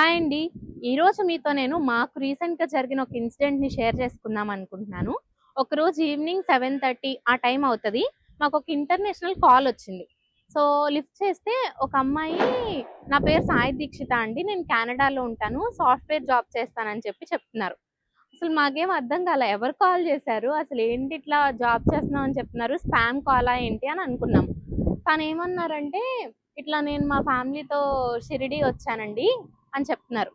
Hi అండి. ఈరోజు మీతో నేను మాకు రీసెంట్గా జరిగిన ఒక ఇన్సిడెంట్ని షేర్ చేసుకుందాం అనుకుంటున్నాను. ఒకరోజు ఈవినింగ్ సెవెన్ థర్టీ ఆ టైం అవుతుంది. మాకు ఒక ఇంటర్నేషనల్ కాల్ వచ్చింది. సో లిఫ్ట్ చేస్తే ఒక అమ్మాయి నా పేరు సాయి దీక్షిత అండి. నేను కెనడాలో ఉంటాను. సాఫ్ట్వేర్ జాబ్ చేస్తానని చెప్పి చెప్తున్నారు. అసలు మాకేం అర్థం కాలే ఎవరు కాల్ చేశారు? అసలు ఏంటి ఇట్లా జాబ్ చేస్తున్నాం అని చెప్తున్నారు? స్పామ్ కాలా ఏంటి అని అనుకున్నాం. తను ఏమన్నారంటే ఇట్లా నేను మా ఫ్యామిలీతో షిరిడి వచ్చానండి. అని చెప్తున్నారు.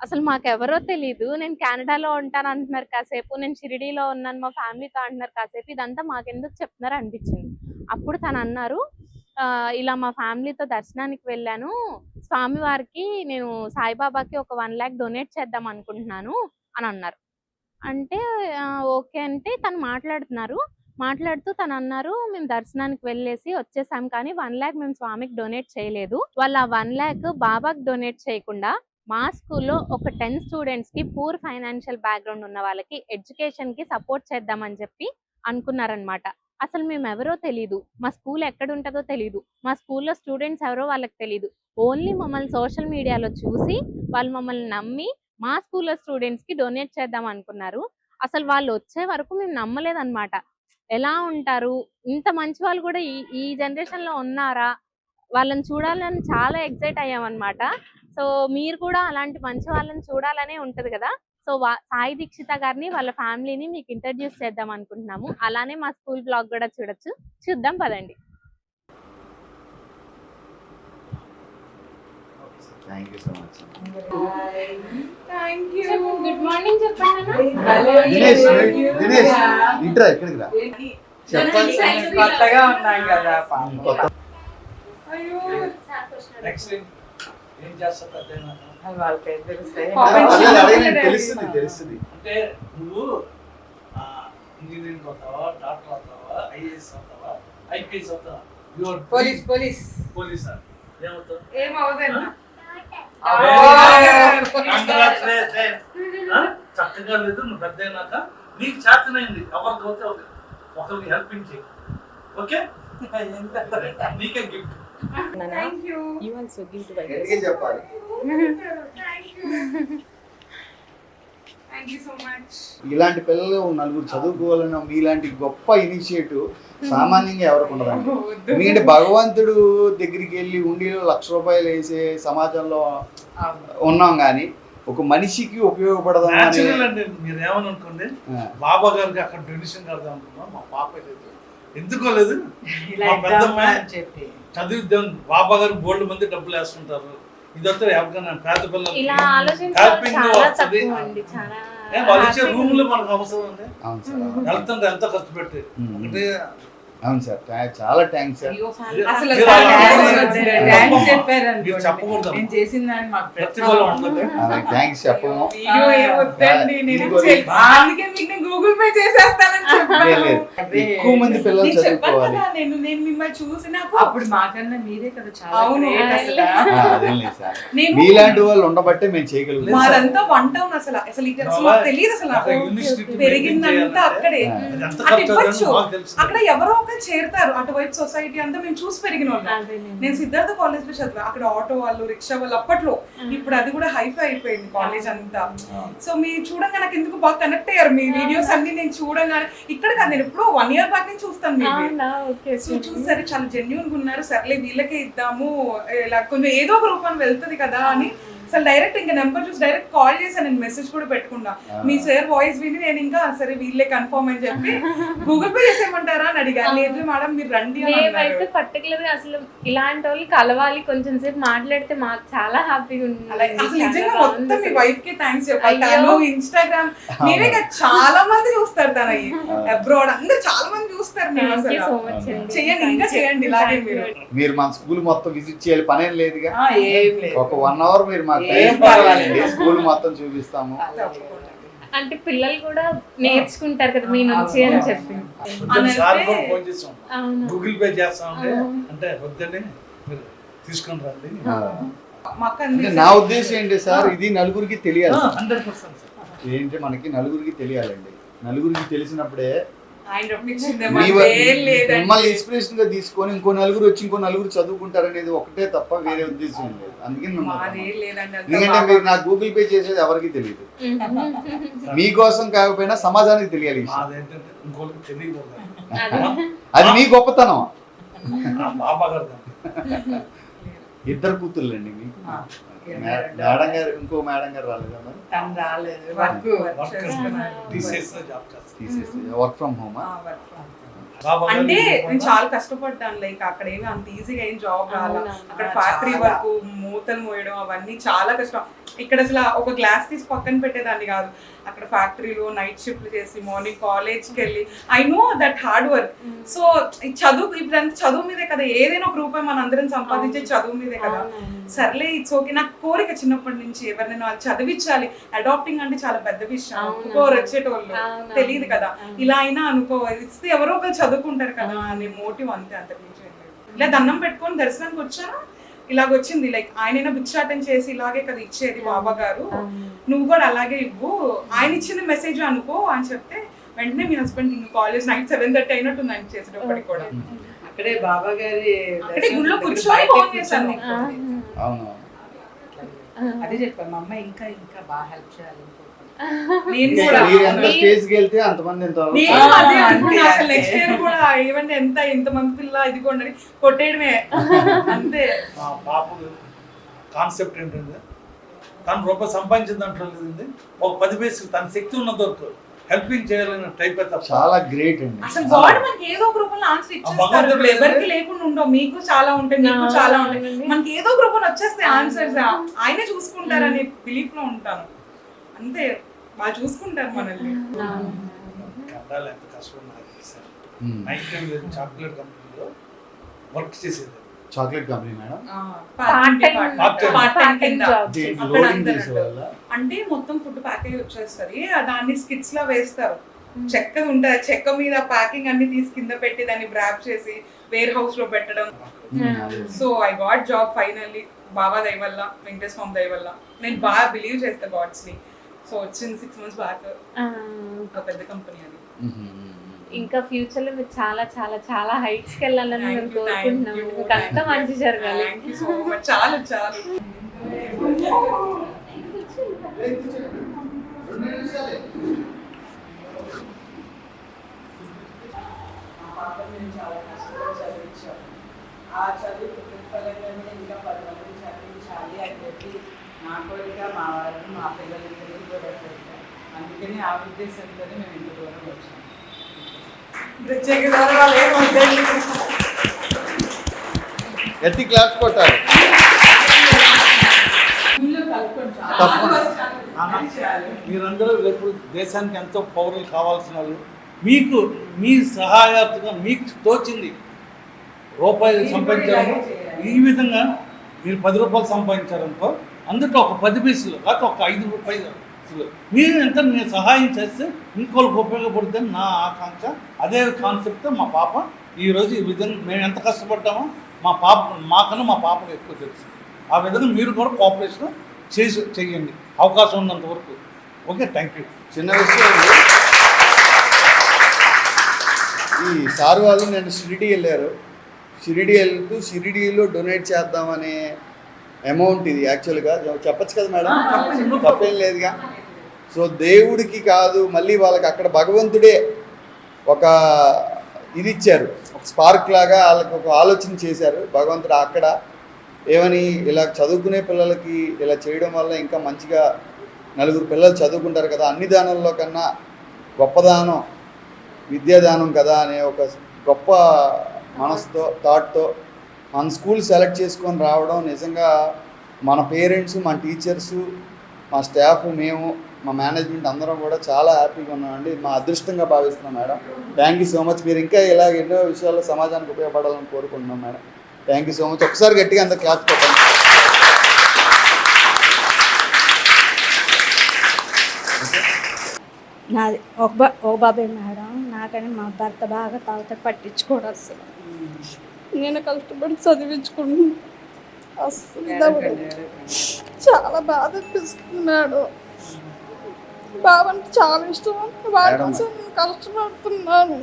అసలు మాకెవరో తెలీదు. నేను కెనడాలో ఉంటాను అంటున్నారు కాసేపు. నేను షిరిడీలో ఉన్నాను. మా ఫ్యామిలీతో అంటున్నారు కాసేపు. ఇదంతా మాకెందుకు చెప్తున్నారు అనిపించింది. అప్పుడు తను అన్నారు ఇలా మా ఫ్యామిలీతో దర్శనానికి వెళ్ళాను. స్వామివారికి నేను సాయిబాబాకి ఒక వన్ ల్యాక్ డొనేట్ చేద్దాం అనుకుంటున్నాను అని అన్నారు. అంటే ఓకే అంటే తను మాట్లాడుతున్నారు. మాట్లాడుతూ తను అన్నారు మేము దర్శనానికి వెళ్ళేసి వచ్చేసాం కానీ వన్ ల్యాక్ మేము స్వామికి డొనేట్ చేయలేదు. వాళ్ళు ఆ వన్ ల్యాక్ బాబాకి డొనేట్ చేయకుండా మా స్కూల్లో ఒక టెన్ స్టూడెంట్స్కి పూర్ ఫైనాన్షియల్ బ్యాక్గ్రౌండ్ ఉన్న వాళ్ళకి ఎడ్యుకేషన్కి సపోర్ట్ చేద్దామని చెప్పి అనుకున్నారనమాట అసలు మేము ఎవరో తెలీదు. మా స్కూల్ ఎక్కడ ఉంటుందో తెలీదు. మా స్కూల్లో స్టూడెంట్స్ ఎవరో వాళ్ళకి తెలీదు. ఓన్లీ మమ్మల్ని సోషల్ మీడియాలో చూసి వాళ్ళు మమ్మల్ని నమ్మి మా స్కూల్లో స్టూడెంట్స్కి డొనేట్ చేద్దాం అనుకున్నారు. అసలు వాళ్ళు వచ్చే వరకు మేము నమ్మలేదన్నమాట. ఎలా ఉంటారు? ఇంత మంచి వాళ్ళు కూడా ఈ ఈ జనరేషన్లో ఉన్నారా? వాళ్ళని చూడాలని చాలా ఎక్సైట్ అయ్యామన్నమాట. సో మీరు కూడా అలాంటి మంచి వాళ్ళని చూడాలనే ఉంటది కదా! సో వా- సాయి దీక్షిత గారిని వాళ్ళ ఫ్యామిలీని మీకు ఇంట్రడ్యూస్ చేద్దాం అనుకుంటున్నాము. అలానే మా స్కూల్ బ్లాగ్ కూడా చూడొచ్చు. చూద్దాం పదండి. Thank you so much thank you good morning చెప్పండి కొత్తగా ఉన్నాం కదా తెలుస్తుంది తెలుస్తుంది. అంటే నువ్వు ఇంజనీరింగ్ అవుతావా డాక్టర్ అవుతావా ఐఏఎస్ అవుతావా ఐపీఎస్ అవుతావా? Your police police. పోలీస్ ఏమవుతావు? ఏం అవదన్నా Congratulations. ఆ? చక్కగా లేదు నువ్వు పెద్ద అయినాక. నీకు చేతనైంది. ఎవరికి అవుతే ఒక- ఒకరికి హెల్పింగ్ చేయి. ఓకే? నీకే గిఫ్ట్ థ్యాంక్ యూ గట్టిగా చెప్పాలి? ఇలాంటి పిల్లలు నలుగురు చదువుకోవాలన్న మీలాంటి గొప్ప ఇనిషియేటివ్ సామాన్యంగా ఎవరికి ఉండదండి. ఎందుకంటే భగవంతుడు దగ్గరికి వెళ్ళి ఉండిలో లక్ష రూపాయలు వేసే సమాజంలో ఉన్నాం కానీ ఒక మనిషికి ఉపయోగపడదాం అండి. మీరు ఏమని అనుకోండి ఆ, బాబా గారికి అక్కడ డొనేషన్ కడదాం అనుకున్నాం మా పాప లేదు. ఎందుకో లేదు. ఇలా మా పెద్దమ్మ ఇద్దామా అని చెప్పి. చదివిద్దాం. బాబా గారు బోల్డ్ మంది డబ్బులు వేస్తుంటారు. ఇదంతా ఎవరికైనా పేద ఇలా Helping చాలా. తక్కువ అండి చాలా వాళ్ళు ఇచ్చే happy రూమ్లో మనకు అవసరం ఉంది అవును సార్ అవును. వెళ్తుంటే ఎంత ఖర్చు పెట్టి. ఒకటి అవును సార్. చాలా థ్యాంక్స్ సార్. అసలు థ్యాంక్స్ చెప్పము. గూగుల్ పే చేసేస్తానని. ఎక్కువ మంది పిల్లలు చదువుకోవాలి కదా, నేను నేను మిమ్మల్ని చూసినప్పుడు. అప్పుడు మాకన్నా మీరే కదా చాలా అవును మీలాంటి వాళ్ళు ఉండబట్టే మేము చేయగలుగుతాం మాదంతా వన్ టౌన్ అసలు. అసలు ఇక్కడ తెలియదు అసలు. పెరిగిందంతా అక్కడే. అక్కడ ఎవరో ఒకరు చేరుతారు. అటువైపు సొసైటీ అంతా మేము చూసి పెరిగిన వాళ్ళం. నేను. సిద్ధార్థ కాలేజ్లో చదివా. అక్కడ ఆటో వాళ్ళు రిక్షా వాళ్ళు అప్పట్లో. ఇప్పుడు అది కూడా హైఫై అయిపోయింది కాలేజ్ అంతా. సో మీరు చూడంగా నాకు ఎందుకు బాగా కనెక్ట్ అయ్యారు. మీ వీడియోస్ అన్ని నేను చూడంగానే. ఇక్కడ కాదు నేను ఎప్పుడో వన్ ఇయర్ బ్యాక్ నుంచి చూస్తాను మీరు సో చూసారు చాలా జెన్యున్గా ఉన్నారు. సర్లే వీళ్ళకే ఇద్దాము. ఇలా కొంచెం ఏదో ఒక రూపాన్ని వెళ్తుంది కదా అని అసలు డైరెక్ట్ ఇంకా నెంబర్ చూసి డైరెక్ట్ కాల్ చేశాను నేను మెసేజ్ కూడా పెట్టుకున్నా మీ సార్ వాయిస్ విని నేను ఇంకా సరే వీళ్ళే కన్ఫర్మ్ అని చెప్పి గూగుల్ పే చేసేయమంటారా అని అడిగాను లేదు మేడం మీరు రండి మేమైతే అన్నారు. పర్టికులర్గా అసలు ఇలాంటి వాళ్ళు కలవాలి కొంచెం సేపు మాట్లాడితే మాకు చాలా హ్యాపీగా ఉంది అసలు నిజంగా మొత్తం మీ. వైఫ్కి థ్యాంక్స్ చెప్పాలి. తను ఇన్స్టాగ్రామ్ మీరే కాదు చాలా మంది చూస్తారు తన అబ్రాడ్ అందరు చాలా మంది చూస్తారు అసలు. చెయ్యండి, ఇంకా. చేయండి, ఇలాగే. మీరు. మీరు మన స్కూల్ మొత్తం విజిట్ చేయాలి పనేం లేదుగా ఆ, ఏం లేదు ఒక వన్ అవర్ మీరు మాకు ఏం పర్వాలేదు. స్కూల్ మొత్తం చూపిస్తాము. అంటే పిల్లలు కూడా నేర్చుకుంటారు కదా మీ నుంచి అని చెప్పి. సార్ కూడా ఫోన్ చేసాం అవును. గూగుల్ పే అవును. అంటే వద్దండి మీరు తీసుకొని రండి. నా ఉద్దేశం ఏంటి సార్? ఇది నలుగురికి తెలియాలి. ఏంటి మనకి నలుగురికి తెలియాలండి. నలుగురికి తెలిసినప్పుడే మిమ్మల్ని ఇన్స్పిరేషన్గా తీసుకొని ఇంకో నలుగురు వచ్చి ఇంకో నలుగురు చదువుకుంటారనేది ఒకటే తప్ప వేరే ఉద్దేశం లేదు. అందుకని ఎందుకంటే మీరు నాకు గూగుల్ పే చేసేది ఎవరికి తెలియదు. మీకోసం కాకపోయినా సమాజానికి తెలియాలి అదే. అది మీ గొప్పతనం. ఇద్దరు కూతుర్లండి మీకు. మేడం గారు ఇంకో మేడం గారు రాలేదా మరి తను రాలేదు వర్క్ వర్క్ వర్క్ చేస్తున్నారు. టీసీఎస్ జాబ్ చేస్తాను తీసేసి వర్క్ ఫ్రమ్ హోమ్ అంటే నేను చాలా కష్టపడ్డాను లైక్ అక్కడ ఏమి అంత ఈజీగా ఏం జాబ్ రాలా. అక్కడ ఫ్యాక్టరీ. వర్క్ మూతలు మోయడం అవన్నీ చాలా కష్టం. ఇక్కడ అసలు ఒక గ్లాస్ తీసి పక్కన పెట్టేదాన్ని కాదు. అక్కడ ఫ్యాక్టరీలో నైట్ షిఫ్ట్లు చేసి మార్నింగ్ కాలేజ్కి వెళ్ళి. I know that hard work so చదువు ఇప్పుడంతా చదువు మీదే కదా. ఏదైనా ఒక రూపాయి మన అందరం సంపాదించే చదువు మీదే కదా. సర్లే ఇట్స్ ఓకే నాకు కోరిక చిన్నప్పటి నుంచి ఎవరినైనా చదివించాలి. అడాప్టింగ్ అంటే చాలా పెద్ద విషయం. ఒప్పుకోరు వచ్చేటోళ్ళు. తెలియదు కదా. ఇలా అయినా అనుకో ఇస్తే ఎవరో ఒకరు చదువుకుంటారు కదా అనే మోటివ్ అంతే అంతకు మించి ఏం లేదు. ఇలా దండం పెట్టుకొని దర్శనానికి వచ్చాను? ఇలాగ వచ్చింది లైక్ ఆయన భిక్షాటం చేసి ఇలాగే కదా ఇచ్చేది బాబా గారు. నువ్వు కూడా అలాగే ఇవ్వు. ఆయన ఇచ్చిన మెసేజ్ అనుకో అని చెప్తే వెంటనే మీ హస్బెండ్ ఇంక కాలేజ్ నైట్ సెవెన్ థర్టీ అయినట్టు ఆయన చేసేటప్పటికి కూడా. అక్కడే బాబా గారి అక్కడే గుళ్ళో కూర్చొని ఫోన్ చేశాను. అదే చెప్పాను. మా అమ్మ ఇంకా ఇంకా బాగా హెల్ప్ చేయాలి. వెళ్తే అంతమంది అసలు. నెక్స్ట్ ఇయర్ కూడా ఏమంటే ఎంత ఇంత మంది పిల్ల ఇది కొండని కొట్టేయడమే. అంతే. మా పాప కాన్సెప్ట్ ఏంటంటే తను రూపాయి సంపాదించిన దాంట్లో లేదండి ఒక పది పైసలు తన శక్తి ఉన్నంత వరకు హెల్పింగ్ చేయాలనే టైప్ తప్ప. చాలా గ్రేట్ అండి. అసలు గాడ్ మనకి ఏదో ఒక రూపంలో ఆన్సర్ ఇచ్చేస్తారు. ఎవరికి లేకుండా ఉండవు. మీకు చాలా ఉంటాయి మీకు చాలా ఉంటాయి. మనకి ఏదో ఒక రూపంలో వచ్చేస్తాయి ఆన్సర్స్ ఆయనే చూసుకుంటారనే బిలీఫ్లో ఉంటాను. అంతే. వాళ్ళు చూసుకుంటారు మనల్ని. ఎంత కష్టం నాకు తెలుసు మ్మ్. నైట్ టైం చాక్లెట్ కంపెనీలో వర్క్ చేసేది. Chocolate company madam? అంటే మొత్తం ఫుడ్ ప్యాకేజ్ వచ్చేస్తుంది. ఆ దాన్ని స్కిట్స్ లా వేస్తారు చెక్క ఉంటుంది చెక్క మీద ప్యాకింగ్ అన్ని తీసి కింద పెట్టి దాన్ని బ్రాప్ చేసి వేర్ హౌస్లో పెట్టడం. So I got job finally Baba దయ వల్ల వెంకటేశ్వర స్వామి దయ వల్ల నేను బాగా బిలీవ్ చేస్తా గాడ్స్ని సో వచ్చింది సిక్స్ మంత్స్ బ్యాక్ ఒక పెద్ద కంపెనీ అది. ఇంకా ఫ్యూచర్లో మీరు చాలా చాలా చాలా హైట్స్కి వెళ్ళాలని మేము కోరుకుంటున్నాం మీకు అంతా. మంచి జరగాలి. చాలు చాలు మా పాపని మేము చాలా కష్టపడి చదివించాం ఆ చదువు ప్రతిఫలంగానే ఇంకా పది మందిని చదివించాలి అని చెప్పి నా కోరిక మా వారికి మా పిల్లలకి అందుకని ఆ ఉద్దేశంతోనే మేము ఇంత దూరం వచ్చాం. గట్టి కొట్టాలి. మీరందరూ రేపు దేశానికి ఎంతో పౌరులు కావాల్సిన వాళ్ళు మీకు మీ సహాయార్థంగా మీకు తోచింది రూపాయలు సంపాదించారు ఈ విధంగా మీరు పది రూపాయలు సంపాదించారనుకో అందులో ఒక పది పైసలు లేకపోతే ఒక ఐదు రూపాయలు మీరు ఎంత నేను సహాయం చేస్తే ఇంకోళ్ళకి ఉపయోగపడుతుంది నా ఆకాంక్ష. అదే కాన్సెప్ట్తో మా పాప. ఈరోజు ఈ విధంగా మేము ఎంత కష్టపడ్డామో మా పాప మాకన్నా మా పాపకు ఎక్కువ తెలుసు. ఆ విధంగా మీరు కూడా కోఆపరేషన్ చేసి చెయ్యండి అవకాశం ఉన్నంత వరకు. ఓకే థ్యాంక్ యూ చిన్న విషయం. ఈ సార్ వాళ్ళు నేను షిరిడి వెళ్ళారు. షిరిడి వెళ్తూ షిరిడీలో డొనేట్ చేద్దామనే అమౌంట్ ఇది యాక్చువల్గా చెప్పచ్చు కదా మేడం. తప్పేం లేదుగా. సో దేవుడికి కాదు మళ్ళీ వాళ్ళకి అక్కడ భగవంతుడే ఒక ఇది ఇచ్చారు. ఒక స్పార్క్ లాగా వాళ్ళకి ఒక ఆలోచన చేశారు. భగవంతుడు అక్కడ ఏమని ఇలా చదువుకునే పిల్లలకి ఇలా చేయడం వల్ల ఇంకా మంచిగా నలుగురు పిల్లలు చదువుకుంటారు కదా అన్ని దానాల్లో కన్నా గొప్పదానం విద్యాదానం కదా అనే ఒక గొప్ప మనసుతో థాట్తో మన స్కూల్ సెలెక్ట్ చేసుకొని రావడం నిజంగా మన పేరెంట్స్ మన టీచర్స్ మా స్టాఫ్ మేము మా మేనేజ్మెంట్ అందరం కూడా చాలా హ్యాపీగా ఉన్నామండి. మా అదృష్టంగా భావిస్తున్నాం madam. Thank you so much మీరు ఇంకా ఇలా ఎన్నో విషయాల్లో సమాజానికి ఉపయోగపడాలని కోరుకుంటున్నాం madam. Thank you so much ఒకసారి గట్టిగా అంత క్లాస్ పెట్టండి. నాది ఒక బా ఓ బాబాయ్ మేడం. నాకని మా భర్త బాగా తాగుతాడు పట్టించుకోడు అసలు నేను కష్టపడి చదివించుకుంటున్నాను అసలు. చాలా బాధ అనిపిస్తుంది మేడం. బావ అంటే చాలా ఇష్టం. వాడి మేడం. కోసం నేను కష్టపడుతున్నాను.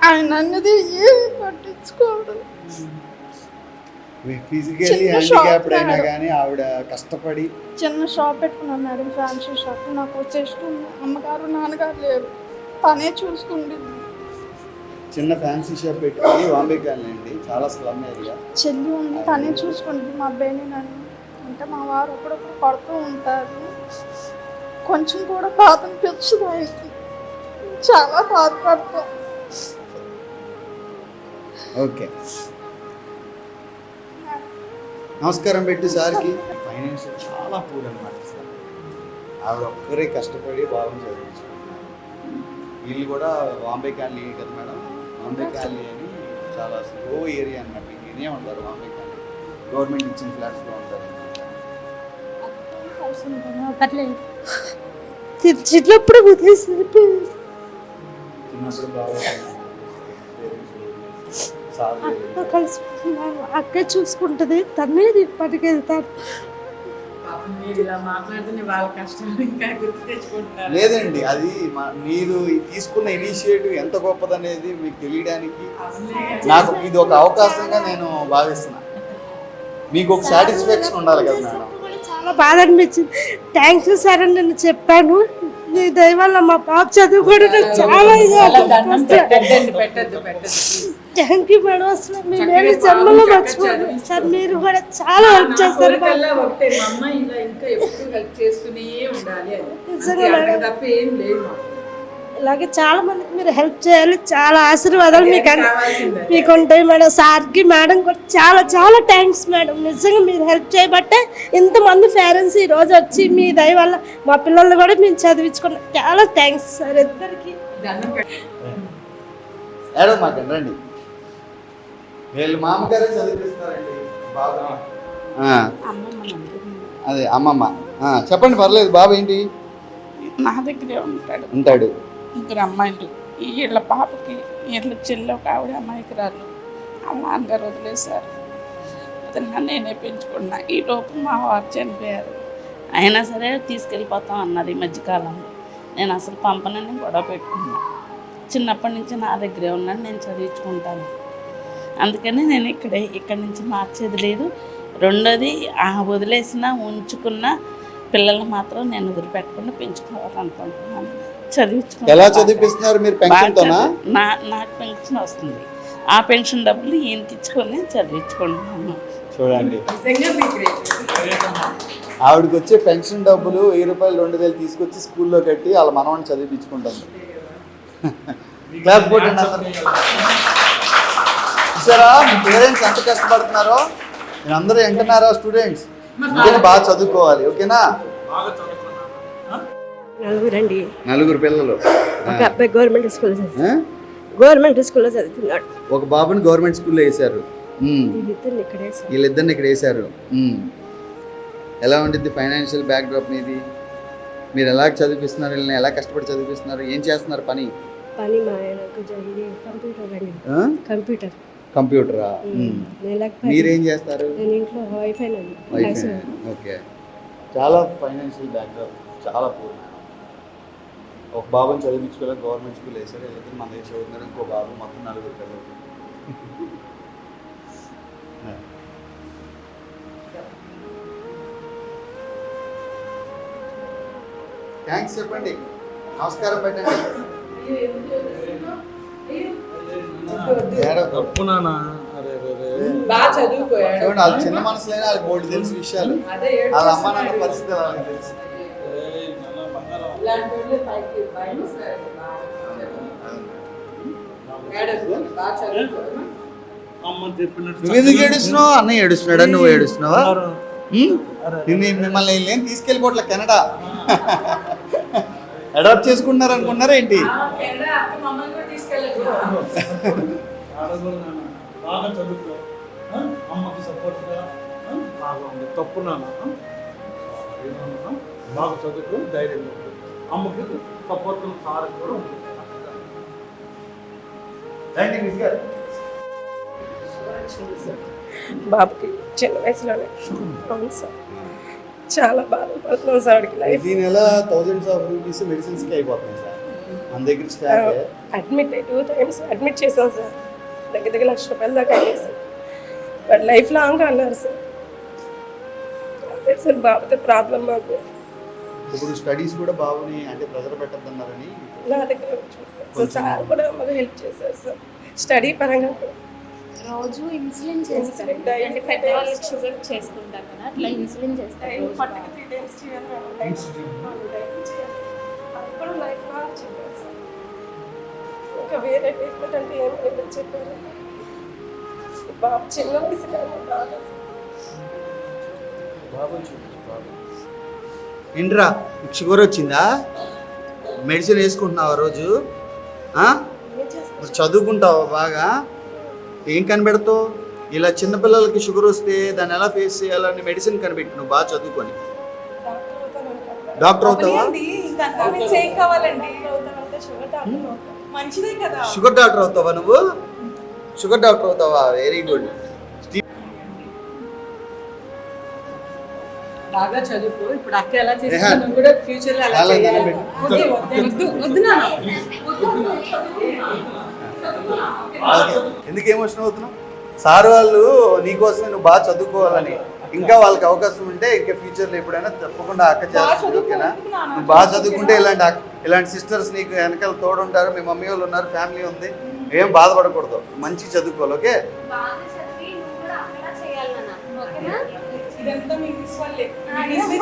ఆయన అన్నది ఏం పట్టించుకోడు. ఫిజికల్లీ హ్యాండిక్యాప్డ్ అయినా. కానీ ఆవిడ కష్టపడి చిన్న షాప్ పెట్టుకున్నాను మేడం ఫ్యాన్సీ షాప్ నాకు చెస్ట్ అమ్మగారు నాన్నగారు లేరు. తనే చూసుకుంటుంది చిన్న ఫ్యాన్సీ షాప్ పెట్టుకొని బాంబే కాలనీ అండి చాలా స్లమ్ ఏరియా చెల్లి ఉంది తనే చూసుకుంటుంది మా అబ్బాయిని నన్ను. అంటే మా వారు ఒకడొకడు కొడుతూ ఉంటారు. కొంచెం కూడా బాధ అనిపించదు ఆయనకి. చాలా బాధపడతాం ఓకే. నమస్కారం పెట్టి సార్కి. ఫైనాన్షియల్ చాలా పూర్ అనమాట సార్. ఆవిడ ఒక్కరే కష్టపడి బాగుంది చదివించారు వీళ్ళు కూడా బాంబే కాలనీ కదా మేడం? బాంబే కాలనీ అని చాలా స్లో ఏరియా అనమాట ఇంకేనే ఉంటారు బాంబే కాలనీ. గవర్నమెంట్ ఇచ్చిన ఫ్లాట్స్లో ఉంటారు బాగా సార్ అక్క కలిసిపోతున్నాను అక్క చూసుకుంటుంది. తనే ఇప్పటికి వెళ్తాను పాపం మీరు ఇలా మాట్లాడితే వాళ్ళ కష్టాలు ఇంకా గుర్తు తెచ్చుకుంటున్నారు. లేదండి అది మా- మీరు తీసుకున్న ఇనిషియేటివ్ ఎంత గొప్పదనేది మీకు తెలియడానికి నాకు ఇది ఒక అవకాశంగా నేను భావిస్తున్నా. మీకు ఒక సాటిస్ఫాక్షన్ ఉండాలి కదా మేడం. చాలా బాధ అనిపించింది. థ్యాంక్స్ సార్ అని నేను చెప్పాను. నీ దయవల్ల మా పాప చదువు కూడా నాకు చాలా థ్యాంక్ యూ మేడం అసలు మీ మేలు జన్మలో చదివించు. సార్ మీరు కూడా చాలా హెల్ప్ చేస్తారు ఇంకా హెల్ప్ చేస్తూనే ఉండాలి. తప్ప ఏం లేదు. ఇలాగే చాలా మందికి మీరు హెల్ప్ చేయాలి. చాలా ఆశీర్వాదాలు మీకు. మీకు ఉంటాయి మేడం. సార్కి మేడం కూడా చాలా చాలా థ్యాంక్స్ మేడం. నిజంగా మీరు హెల్ప్ చేయబట్టే ఇంతమంది పేరెంట్స్ ఈ రోజు వచ్చి మీ దయ వల్ల మా పిల్లల్ని కూడా మేము చదివించుకున్నాం. చాలా థ్యాంక్స్ సార్ ఇద్దరికి. రండి. వీళ్ళు మామగారే ఆ, అదే అమ్మమ్మ. ఆ, చెప్పండి పర్లేదు. బాబు ఏంటి? నా దగ్గరే ఉంటాడు. ఉంటాడు. ఇద్దరు అమ్మాయిలు. వీళ్ళ పాపకి వీళ్ళ చెల్లి ఒక ఆవిడ అమాయకురాలు అమ్మ అందరు వదిలేశారు. వదిలినా నేనే పెంచుకున్నా. ఈ లోపు మా వారు చనిపోయారు. అయినా సరే తీసుకెళ్ళిపోతాం అన్నారు ఈ మధ్యకాలంలో. నేను అసలు పంపనని గొడవ పెట్టుకున్నా. చిన్నప్పటి నుంచి నా దగ్గరే ఉన్నాడు నేను చదివించుకుంటాను. అందుకని నేను ఇక్కడే ఇక్కడి నుంచి మార్చేది లేదు. రెండోది ఆ వదిలేసిన ఉంచుకున్న పిల్లల్ని మాత్రం నేను వదిలిపెట్టకుండా పెంచుకోవాలనుకుంటున్నాను. చదివించుకుంటాను ఎలా చదివిపిస్తున్నారు మీరు పెన్షన్తోనా? నా నాకు పెన్షన్ వస్తుంది. ఆ పెన్షన్ డబ్బులు ఈయనకి ఇచ్చుకొని చదివించుకుంటున్నాను. చూడండి. ఆవిడకి వచ్చే పెన్షన్ డబ్బులు వెయ్యి రూపాయలు రెండు వేలు తీసుకొచ్చి స్కూల్లో కట్టి వాళ్ళ మనవాడిని చదివించుకుంటాం క్లాస్ కొట్టండి. చూసారా? మీ పేరెంట్స్ ఎంత కష్టపడుతున్నారో? అందరూ వింటున్నారా స్టూడెంట్స్? ఇంకేనా బాగా చదువుకోవాలి ఓకేనా? నలుగురండి. నలుగురు పిల్లలు. ఒక అబ్బాయి గవర్నమెంట్ ఆ? గవర్నమెంట్ స్కూల్లో చదువుతున్నాడు. ఒక బాబుని గవర్నమెంట్ స్కూల్లో వేశారు. వీళ్ళిద్దరిని ఇక్కడే వేశారు. ఎలా ఉండిద్ది ఫైనాన్షియల్ బ్యాక్డ్రాప్ మీది? మీరు ఎలా చదివిస్తున్నారు? వీళ్ళని ఎలా కష్టపడి చదివిస్తున్నారు? ఏం చేస్తున్నారు పని? పని మా కంప్యూటర్ అండి? కంప్యూటర్. మీరేం చేస్తారు? నేను ఇంట్లో వైఫై అండి వైఫై. ఓకే. చాలా ఫైనాన్షియల్ బ్యాక్గ్రౌండ్ చాలా పూర్ ఒక బాబుని చదివించుకోవాలి గవర్నమెంట్ స్కూల్ వేసారు వీళ్ళిద్దరు మన దగ్గర చదువుతున్నారు ఇంకో బాబు మొత్తం నలుగురు పిల్లలు థ్యాంక్స్ చెప్పండి. నమస్కారం పెట్టండి. చూడండి వాళ్ళ చిన్న మనసులైనా వాళ్ళకి బోల్డ్ తెలుసు విషయాలు. వాళ్ళ అమ్మ నాన్న పరిస్థితి వాళ్ళకి తెలుసు. ఇలాంటి వాళ్ళే పైకి పైన నువ్వు ఎందుకు ఏడుస్తున్నావు? అన్నయ్య ఏడుస్తున్నాడా? నువ్వు ఏడుస్తున్నావా? మిమ్మల్ని ఏం తీసుకెళ్ళిపోట్ల కెనడా. అడాప్ట్ చేసుకుంటున్నారు అనుకున్నారా ఏంటి? బాగా చదువుకో. ఆ? అమ్మకి సపోర్ట్గా బాగా ఉంది తప్పు నాన్న? బాగా చదువుకో. ధైర్యం అమ్మకి సపోర్ట్ సార్ కూడా మిస్ గారు. బాబుకి చిన్న వయసులోనే. అవును సార్. చాలా బాధపడుతున్నాం సార్ వాడికి లైఫ్ ప్రతి నెల థౌజండ్స్ ఆఫ్ రూపీస్ మెడిసిన్స్కి అయిపోతుంది సార్. మన దగ్గర స్టాఫ్ అడ్మిట్ అయ్యి టూ టైమ్స్ అడ్మిట్ చేశాం సార్. దగ్గర దగ్గర లక్ష రూపాయల దాకా అయ్యాయి సార్. బట్ లైఫ్ లాంగ్ అన్నారు సార్. అదే సార్ బాబుతో ప్రాబ్లం మాకు. ఇప్పుడు స్టడీస్ కూడా బాగుని అంటే ప్రెజర్ పెట్టద్దన్నారని నా దగ్గర. సో సార్ కూడా మాకు హెల్ప్ చేశారు సార్ స్టడీ పరంగా కూడా. రోజు ఇన్సులిన్ చేస్తారు Insulin diet అంటే పెద్దవాళ్ళకి షుగర్ చేసుకుంటారు కదా అట్లా ఇన్సులిన్ చేస్తారు రోజు పట్టుకు త్రీ టైమ్స్ చేయాలి చేయాలి. చేయాలి. అది కూడా లైఫ్ లాంగ్ సార్ ఇంకా వేరే ట్రీట్మెంట్ అంటే ఏం లేదని చెప్పారు బాబు చిన్న వయసు కానీ బాగా బాబు చూపించు బాబు ఏంట్రా షుగర్ వచ్చిందా మెడిసిన్ వేసుకుంటున్నావా రోజు? చదువుకుంటావా బాగా? ఏం కనిపెడతావు? ఇలా చిన్నపిల్లలకి షుగర్ వస్తే దాన్ని ఎలా ఫేస్ చేయాలని మెడిసిన్ కనిపెట్టు నువ్వు బాగా చదువుకొని. డాక్టర్ అవుతావా? షుగర్ డాక్టర్ అవుతావా నువ్వు? షుగర్ డాక్టర్ అవుతావా? వెరీ గుడ్ బాగా చదువుకో. ఇప్పుడు అక్క ఎలా కూడా ఫ్యూచర్లో చాలా చేయాలి. వద్దు, వద్దు. ఎందుకు ఎమోషన్ అవుతున్నావు సార్ వాళ్ళు నీకోసమే నువ్వు బాగా చదువుకోవాలని. ఇంకా వాళ్ళకి అవకాశం ఉంటే ఇంకా ఫ్యూచర్లో ఎప్పుడైనా తప్పకుండా అక్క చేస్తుంది ఓకేనా? నువ్వు బాగా చదువుకుంటే ఇలాంటి ఇలాంటి సిస్టర్స్ నీకు వెనకాల తోడుంటారు. మీ మమ్మీ వాళ్ళు ఉన్నారు ఫ్యామిలీ ఉంది. ఏం బాధపడకూడదు. మంచి చదువుకోవాలి ఓకే? ఇదంతా మీ మిస్ వాళ్ళే.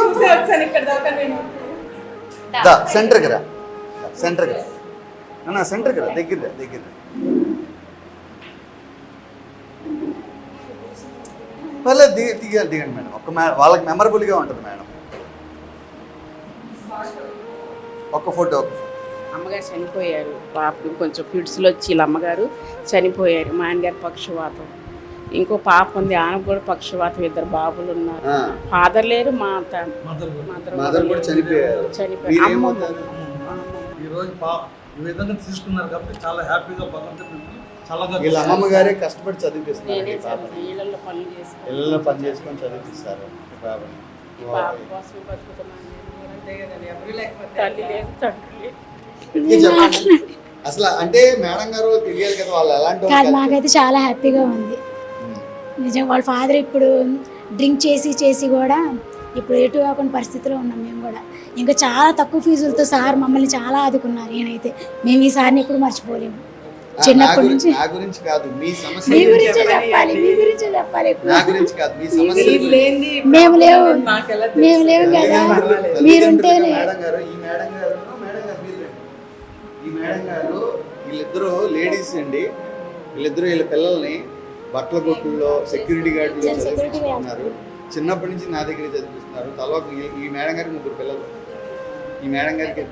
చూసే వచ్చాను ఇక్కడ దాకా నేను. దా సెంటర్కి రా. సెంటర్కి రా. సెంటర్కి రా. దగ్గర రా, దగ్గర. పర్లేదు దిగ దిగాలి దిగండి మేడం. ఒక మే వాళ్ళకి మెమరబుల్గా ఉంటుంది మేడం. ఒక్క ఫోటో ఫోటో. అమ్మగారు చనిపోయారు. పాపకి కొంచెం ఫిడ్స్లో వచ్చి వీళ్ళ అమ్మగారు చనిపోయారు. మా ఆయనగారు పక్షవాతం. ఇంకో పాప ఉంది ఆమెకు కూడా పక్షవాతం ఇద్దరు బాబులు ఉన్నారు. ఫాదర్ లేరు మా మదర్ కూడా. చనిపోయారు. చనిపోయారు. అమ్మమ్మ. మీరేమవుతారు అమ్మమ్మ. ఈ రోజు పా ఈ విధంగా తీసుకున్నారు కాబట్టి చాలా హ్యాపీగా భగవంతుడు మిమ్మల్ని చాలా వీళ్ళ అమ్మమ్మ గారే కష్టపడి చదివిపిస్తున్నారు పని చేసుకొని చదివిపిస్తారు అసలు అంటే మేడం గారు తెలియాలి కదా వాళ్ళు ఎలాంటి. మాకైతే చాలా హ్యాపీగా ఉంది. నిజం వాళ్ళ ఫాదర్ ఇప్పుడు డ్రింక్ చేసి చేసి కూడా ఇప్పుడు ఎటు కాకుండా పరిస్థితిలో ఉన్నాం మేము కూడా ఇంకా చాలా తక్కువ ఫీజులతో సార్ మమ్మల్ని చాలా ఆదుకున్నారు నేనైతే మేము ఈ సార్ని ఎప్పుడు మర్చిపోలేము చిన్నప్పటి గురించి నుంచి నా గురించి కాదు మీ సమస్య మీ గురించి చెప్పాలి మీ గురించే చెప్పాలి ఎక్కువ. నా గురించి కాదు మీ సమస్య మీరు గురించి. లేనిది మేము లేవు. మేము? లేవు కదా. తల్లిదండ్రులు- మీరుంటేనే. మేడం గారు ఈ మేడం గారు మేడం గారు మీరు. ఈ మేడం గారు వీళ్ళిద్దరూ లేడీస్ అండి వీళ్ళిద్దరూ వీళ్ళ పిల్లల్ని బట్టల కొట్టుల్లో సెక్యూరిటీ గార్డులో చదివిస్తున్నారు. చిన్నప్పటి నుంచి నా దగ్గర చదివిస్తున్నారు. తర్వాత ఈ- ఈ మేడం గారికి ముగ్గురు పిల్లలు. ఈ మేడం గారికి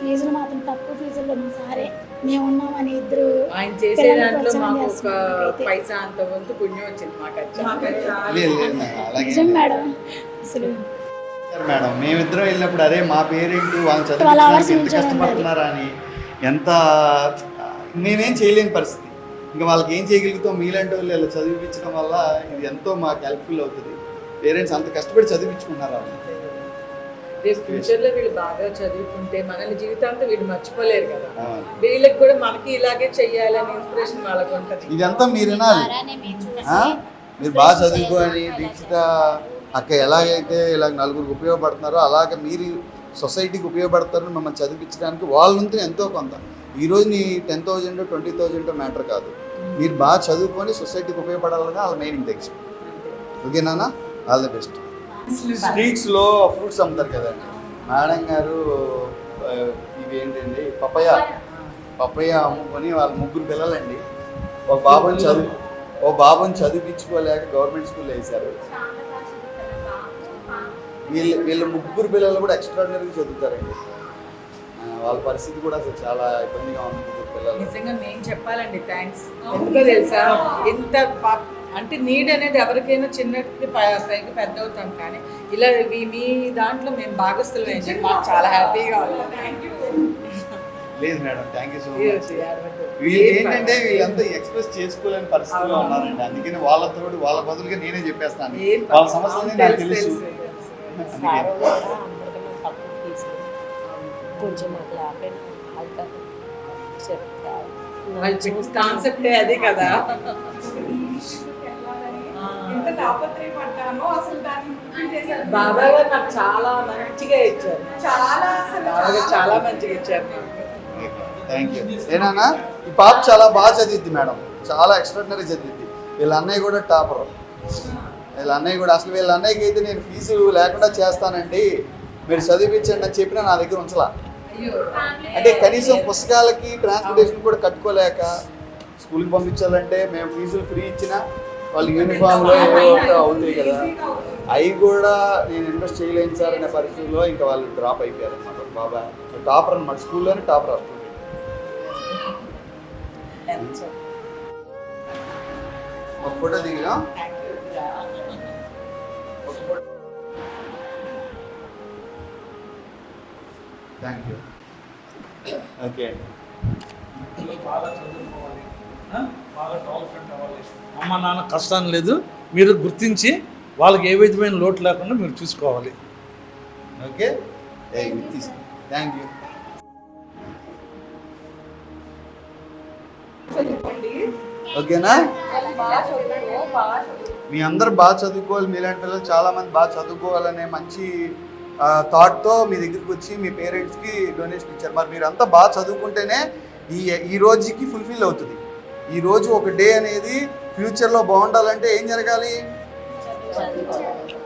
ఫీజులు మాత్రం తక్కువ ఫీజుల్లో మా సారే. మేము ఉన్నామని ఇద్దరు ఆయన చేసే దాంట్లో మాకు ఒక. పైసా అంత వంతు పుణ్యం వచ్చింది మాకు అది అది మేడం, అలాగే నిజం మేడం. అసలు మేడం మేమిద్దరం వెళ్ళినప్పుడు అరే మా పేరెంట్? ఎంత నిల్చొని కష్టపడుతున్నారా అని ఎంత మేమేం చేయలేని పరిస్థితి. ఇంకా వాళ్ళకి ఏం చేయగలుగుతాం? మీలాంటి వాళ్ళు ఇలా చదివించడం వల్ల ఇది ఎంతో మాకు హెల్ప్ఫుల్ అవుతుంది. పేరెంట్స్ అంత కష్టపడి చదివించుకున్నారు వాళ్ళు. రేపు ఫ్యూచర్లో వీళ్ళు బాగా చదువుకుంటే మనల్ని జీవితాంతం వీళ్ళు మర్చిపోలేరు కదా. ఆ, వీళ్ళకి కూడా మనకి ఇలాగే చెయ్యాలని ఇన్స్పిరేషన్ వాళ్ళకు ఉంటుంది. ఇదంతా మీరు వినాలి? మీరు బాగా చదువుకోని దీక్షిత అక్క ఎలాగైతే ఇలా నలుగురికి ఉపయోగపడుతున్నారో అలాగే మీరు సొసైటీకి ఉపయోగపడతారని మమ్మల్ని చదివించడానికి వాళ్ళ నుంచి ఎంతో కొంత. ఈరోజు నీ ten thousand twenty thousand matter కాదు. మీరు బాగా చదువుకొని సొసైటీకి ఉపయోగపడాలని వాళ్ళ మెయిన్ ఇంటెక్షన్ ఓకేనా ఆల్ ది బెస్ట్. స్ట్రీట్స్లో ఫ్రూట్స్ అమ్ముతారు కదండి మేడం గారు ఇవి ఏంటండి పప్పయ్య. పప్పయ్య అమ్ముకొని వాళ్ళ ముగ్గురు పిల్లలండి. ఒక బాబుని చదువు ఓ బాబుని చదివించుకోలేక గవర్నమెంట్ స్కూల్లో వేశారు. వీళ్ళ వీళ్ళ ముగ్గురు పిల్లలు కూడా ఎక్స్ట్రాడినరీగా చదువుతారండి. వాళ్ళ పరిస్థితి కూడా అసలు చాలా ఇబ్బందిగా ఉంది నిజంగా మేము చెప్పాలండి థ్యాంక్స్ ఎందుకో తెలుసా? ఎంత పా- అంటే నీడ్ అనేది ఎవరికైనా చిన్నకి ప- పైకి పెద్ద అవుతాం కానీ ఇలా మీ- మీ దాంట్లో మేము భాగస్థులం మాకు చాలా హ్యాపీగా ఉంది. లేదు madam thank you so much. వీళ్ళు ఏంటంటే. వీళ్ళంతా ఎక్స్ప్రెస్ చేసుకోలేని పరిస్థితిలో. ఉన్నారండి. అందుకని వాళ్ళతో వాళ్ళ బదులుగా నేనే చెప్పేస్తాను. వాళ్ళ అవును, నాకు తెలుసు, తెలుసు. కొంచెం అట్లా ఆపైన. కాన్సెప్టే అదే కదా. బాబా గారు నాకు చాలా మంచిగా ఇచ్చారు. చాలా అసలు బాబా గారు చాలా మంచిగా ఇచ్చారు థ్యాంక్ యూ ఏనా ఈ పాప చాలా బాగా చదివిద్ది మేడం. చాలా ఎక్స్ట్రాడినరీ చదివిద్ది. వీళ్ళ అన్నయ్య కూడా టాపర్. వీళ్ళ అన్నయ్య కూడా అసలు వీళ్ళ అన్నయ్యకి అయితే నేను ఫీజు లేకుండా చేస్తానండి. మీరు చదివించండి అని చెప్పినా నా దగ్గర ఉంచలా. అంటే కనీసం పుస్తకాలకి ట్రాన్స్పోర్టేషన్ కూడా కట్టుకోలేక స్కూల్కి పంపించాలంటే మేము ఫీజులు ఫ్రీ ఇచ్చినా వాళ్ళు యూనిఫామ్లో అవుతాయి కదా. అవి కూడా నేను ఇన్వెస్ట్ చేయలేను సార్ అనే పరిస్థితిలో ఇంకా వాళ్ళు డ్రాప్ అయిపోయారు అనమాట బాబా టాపర్ అనమాట స్కూల్లోనే టాపర్ వస్తుంది. ఒక ఫోటో దిగా థ్యాంక్ యూ ఓకే బాగా చదువుకోవాలి. ఆ? బాగా డెవలప్మెంట్ అవ్వాలి. అమ్మ నాన్న కష్టాన్ని లేదు. మీరు గుర్తించి వాళ్ళకి ఏ విధమైన లోటు లేకుండా మీరు చూసుకోవాలి. ఓకే థ్యాంక్ యూ ఓకేనా మీ అందరు బాగా చదువుకోవాలి. మీలాంటి పిల్లలు చాలా మంది బాగా చదువుకోవాలనే మంచి థాట్తో మీ దగ్గరికి వచ్చి మీ పేరెంట్స్కి డొనేషన్ ఇచ్చారు. మరి మీరంతా బాగా చదువుకుంటేనే ఈ ఈ రోజుకి ఫుల్ఫిల్ అవుతుంది. ఈ రోజు ఒక డే అనేది ఫ్యూచర్లో బాగుండాలంటే ఏం జరగాలి?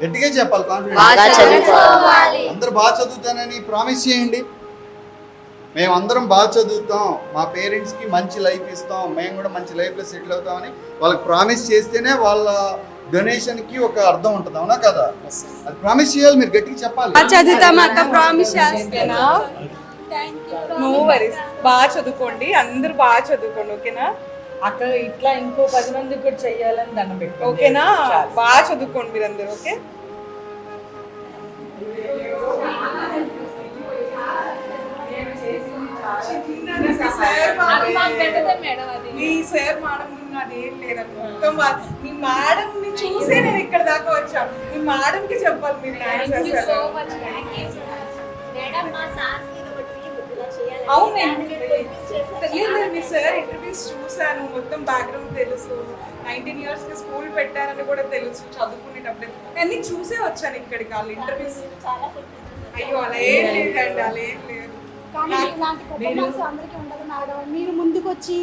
గట్టిగా చెప్పాలి కాన్ఫిడెన్స్ అందరు బాగా చదువుతానని ప్రామిస్ చేయండి. మేము అందరం బాగా చదువుతాం. మా పేరెంట్స్కి మంచి లైఫ్ ఇస్తాం. మేము కూడా మంచి లైఫ్లో సెటిల్ అవుతామని వాళ్ళకి ప్రామిస్ చేస్తేనే వాళ్ళ డొనేషన్కి ఒక అర్థం ఉంటుంది. అవునా కదా? అది ప్రామిస్ చేయాలి మీరు గట్టిగా చెప్పాలి. చదువుతాం అక్క? ప్రామిస్ ఓకేనా నో వరీస్ బాగా చదువుకోండి. అందరూ బాగా చదువుకోండి ఓకేనా? అక్క ఇట్లా ఇంకో పది మందికి కూడా చెయ్యాలని దండం పెట్టుకోండి. ఓకేనా. బాగా చదువుకోండి మీరందరూ ఓకే? మీ సార్ మేడం నాది ఏం లేదండి మొత్తం మీ మేడం చూసే నేను ఇక్కడ దాకా వచ్చా. మీ మేడం కి చెప్పాలి మీరు అవును తెలియదు మీ సార్ ఇంటర్వ్యూస్ చూశాను. మొత్తం బ్యాక్గ్రౌండ్ తెలుసు. నైన్టీన్ ఇయర్స్కి స్కూల్ పెట్టారని కూడా తెలుసు. చదువుకునేటప్పుడు. అన్ని చూసే వచ్చాను ఇక్కడికి వాళ్ళు ఇంటర్వ్యూస్. అయ్యో అలా ఏం లేదండి అలా ఏం లేదు. కానీ ఇలాంటి అందరికీ ఉండదు మీరు ముందుకు వచ్చి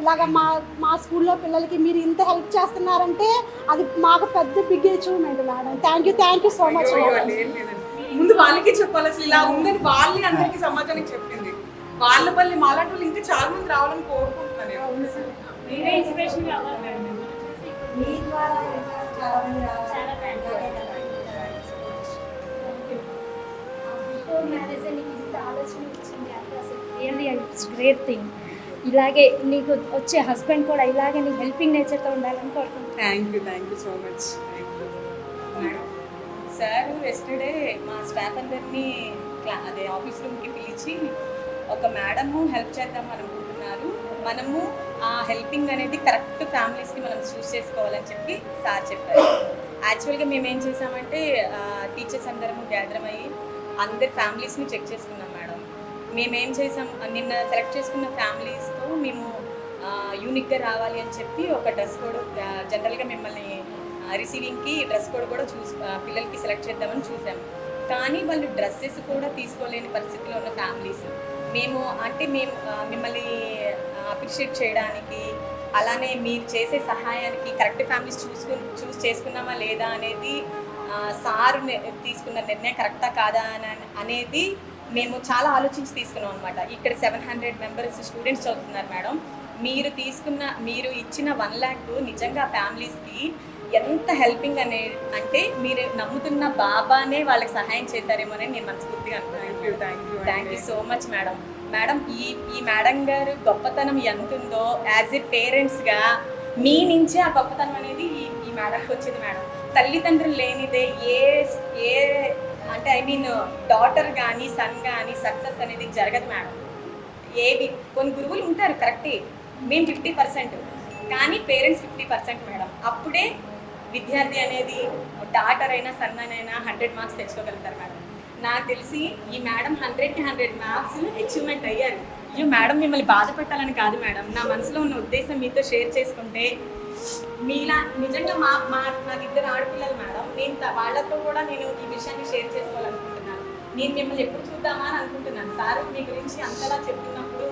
ఇలాగ మా మా స్కూల్లో పిల్లలకి మీరు ఇంత హెల్ప్ చేస్తున్నారంటే అది మాకు పెద్ద big achievement madam. Thank you thank you so much ముందు వాళ్ళకి చెప్పాలి అసలు. ఇలా ఉందని వాళ్ళే అందరికీ సమాజానికి చెప్పింది. వాళ్ళ వల్ల మాలాంటి వాళ్ళు ఇంకా చాలా మంది రావాలని కోరుకుంటున్నాను నేను. మీ ద్వారా ఇంకా చాలా మంది రావాలి. బిఫోర్ మ్యారేజ్ నీకు ఇంత ఆలోచన వచ్చింది. అంటే అసలు రియల్లీ ఇట్స్ గ్రేట్ థింగ్ ఇలాగే నీకు వచ్చే హస్బెండ్ కూడా ఇలాగే నీ హెల్పింగ్ నేచర్తో ఉండాలని కోరుకుంటున్నాను. Thank you thank you so much. Sir yesterday మా స్టాఫ్ అందరినీ క్లా అదే ఆఫీస్ రూమ్కి పిలిచి ఒక మేడము హెల్ప్ చేద్దాం అనుకుంటున్నారు. మనము ఆ హెల్పింగ్ అనేది కరెక్ట్ ఫ్యామిలీస్కి మనం చూస్ చేసుకోవాలని చెప్పి సార్ చెప్పారు. యాక్చువల్గా మేము ఏం చేసామంటే టీచర్స్ అందరము గ్యాదర్ అయ్యి అందరి ఫ్యామిలీస్ని చెక్ చేసుకున్నాం మేడం మేమేం చేసాం నిన్న సెలెక్ట్ చేసుకున్న ఫ్యామిలీస్ ఫ్యామిలీస్తో మేము యూనిక్గా రావాలి అని చెప్పి ఒక డ్రెస్ కోడ్ జనరల్గా మిమ్మల్ని రిసీవింగ్కి డ్రెస్ కోడ్ కూడా చూస్ పిల్లలకి సెలెక్ట్ చేద్దామని చూసాము. కానీ వాళ్ళు డ్రెస్సెస్ కూడా తీసుకోలేని పరిస్థితిలో ఉన్న ఫ్యామిలీస్ మేము అంటే మేము మిమ్మల్ని అప్రిషియేట్ చేయడానికి అలానే మీరు చేసే సహాయానికి కరెక్ట్ ఫ్యామిలీస్ చూసుకుని చూస్ చేసుకున్నామా లేదా అనేది సార్ ని- తీసుకున్న నిర్ణయం కరెక్టా కాదా అని అనేది మేము చాలా ఆలోచించి తీసుకున్నాం అనమాట ఇక్కడ సెవెన్ హండ్రెడ్ మెంబర్స్ స్టూడెంట్స్ చదువుతున్నారు మేడం. మీరు తీసుకున్న మీరు ఇచ్చిన వన్ ల్యాక్ నిజంగా ఫ్యామిలీస్కి ఎంత హెల్పింగ్ అనే అంటే మీరు నమ్ముతున్న బాబానే వాళ్ళకి సహాయం చేశారేమోనని నేను మనస్ఫూర్తిగా అనుకున్నాను thank you thank you so much madam. Madam ఈ ఈ మేడం గారు గొప్పతనం ఎంత ఉందో యాజ్ ఎ పేరెంట్స్గా మీ నుంచే ఆ గొప్పతనం అనేది ఈ ఈ మేడంకి వచ్చింది మేడం. తల్లిదండ్రులు లేనిదే ఏ ఏ అంటే ఐ మీన్ డాటర్ కానీ సన్ కానీ సక్సెస్ అనేది జరగదు మేడం ఏవి కొన్ని గురువులు ఉంటారు కరెక్టే మేము ఫిఫ్టీ పర్సెంట్ కానీ పేరెంట్స్ ఫిఫ్టీ పర్సెంట్ మేడం అప్పుడే విద్యార్థి అనేది డాటర్ అయినా సన్ అయినా హండ్రెడ్ మార్క్స్ తెచ్చుకోగలుగుతారు మేడం నాకు తెలిసి ఈ మేడం హండ్రెడ్కి హండ్రెడ్ మార్క్స్ అచీవ్మెంట్ అయ్యారు. అయ్యో మేడం మిమ్మల్ని బాధ పెట్టాలని కాదు మేడం నా మనసులో ఉన్న ఉద్దేశం మీతో షేర్ చేసుకుంటే మీలా నిజంగా మా మా నాకు ఇద్దరు ఆడపిల్లలు మేడం. నేను వాళ్ళతో కూడా నేను ఈ విషయాన్ని షేర్ చేసుకోవాలనుకుంటున్నాను. నేను మిమ్మల్ని ఎప్పుడు చూద్దామా అని అనుకుంటున్నాను. సార్ మీ గురించి అంతలా చెప్తున్నప్పుడు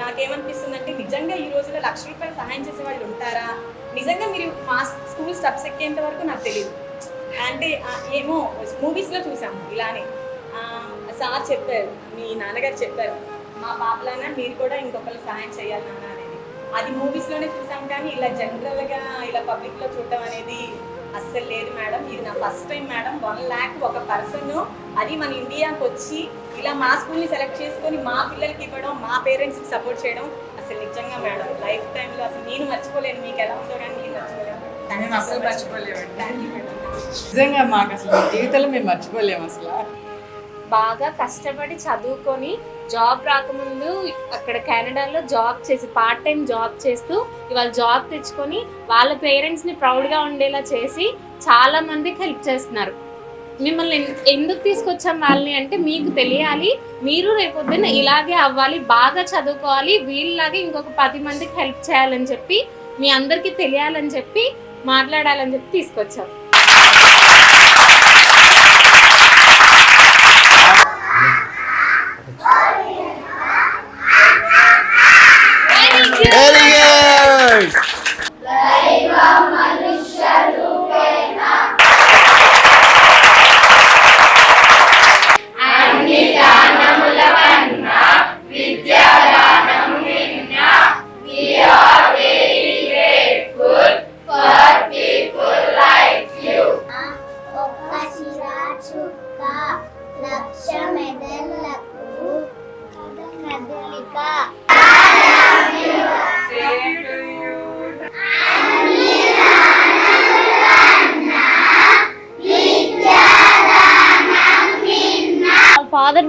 నాకేమనిపిస్తుందంటే నిజంగా ఈ రోజుల్లో లక్ష రూపాయలు సహాయం చేసే వాళ్ళు ఉంటారా? నిజంగా మీరు మా స్కూల్ స్టెప్స్ ఎక్కేంత వరకు నాకు తెలియదు అంటే ఏమో మూవీస్లో చూసాము ఇలానే. సార్ చెప్పారు మీ నాన్నగారు చెప్పారు మా పాపలైనా మీరు కూడా ఇంకొకరు సహాయం చేయాలి నాన్న. అది మూవీస్లోనే చూసాం కానీ ఇలా జనరల్గా ఇలా పబ్లిక్లో చూడటం అనేది అస్సలు లేదు మేడం. ఇది నా first time madam. One lakh ఒక పర్సన్ అది మన ఇండియాకి వచ్చి ఇలా మా స్కూల్ని సెలెక్ట్ చేసుకొని మా పిల్లలకి ఇవ్వడం మా పేరెంట్స్కి సపోర్ట్ చేయడం అసలు నిజంగా మేడం. లైఫ్ టైంలో అసలు నేను మర్చిపోలేను. మీకు ఎలా ఉందో కానీ నేను మర్చిపోలేను. అసలు మేడం నిజంగా మాకు అసలు జీవితంలో మేము మర్చిపోలేము అసలు. బాగా కష్టపడి చదువుకొని జాబ్ రాకముందు అక్కడ కెనడాలో జాబ్ చేసి పార్ట్ టైం జాబ్ చేస్తూ ఇవాళ జాబ్ తెచ్చుకొని వాళ్ళ పేరెంట్స్ని ప్రౌడ్గా ఉండేలా చేసి చాలా మందికి హెల్ప్ చేస్తున్నారు. మిమ్మల్ని ఎందుకు తీసుకొచ్చాం వాళ్ళని అంటే మీకు తెలియాలి మీరు రేపొద్దున ఇలాగే అవ్వాలి బాగా చదువుకోవాలి వీళ్ళలాగే ఇంకొక పది మందికి హెల్ప్ చేయాలని చెప్పి మీ అందరికీ తెలియాలని చెప్పి మాట్లాడాలని చెప్పి తీసుకొచ్చాం. వెరీ గుడ్ ఒక్క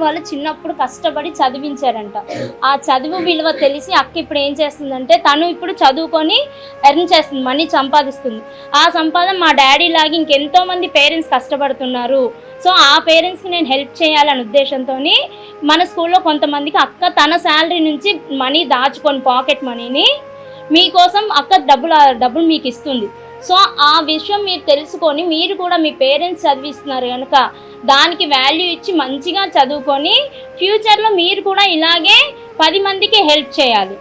వాళ్ళు చిన్నప్పుడు కష్టపడి చదివించారంట. ఆ చదువు విలువ తెలిసి అక్క ఇప్పుడు ఏం చేస్తుందంటే తను ఇప్పుడు చదువుకొని ఎర్న్ చేస్తుంది మనీ సంపాదిస్తుంది. ఆ సంపాదన మా డాడీ లాగా ఇంకెంతో మంది పేరెంట్స్ కష్టపడుతున్నారు. సో ఆ పేరెంట్స్కి నేను హెల్ప్ చేయాలనే ఉద్దేశంతో మన స్కూల్లో కొంతమందికి అక్క తన శాలరీ నుంచి మనీ దాచుకొని పాకెట్ మనీని మీకోసం అక్క డబ్బులు డబ్బులు మీకు ఇస్తుంది సో ఆ విషయం మీరు తెలుసుకొని మీరు కూడా మీ పేరెంట్స్ చదివిస్తున్నారు కనుక దానికి వాల్యూ ఇచ్చి మంచిగా చదువుకొని ఫ్యూచర్లో మీరు కూడా ఇలాగే పది మందికి హెల్ప్ చేయాలి.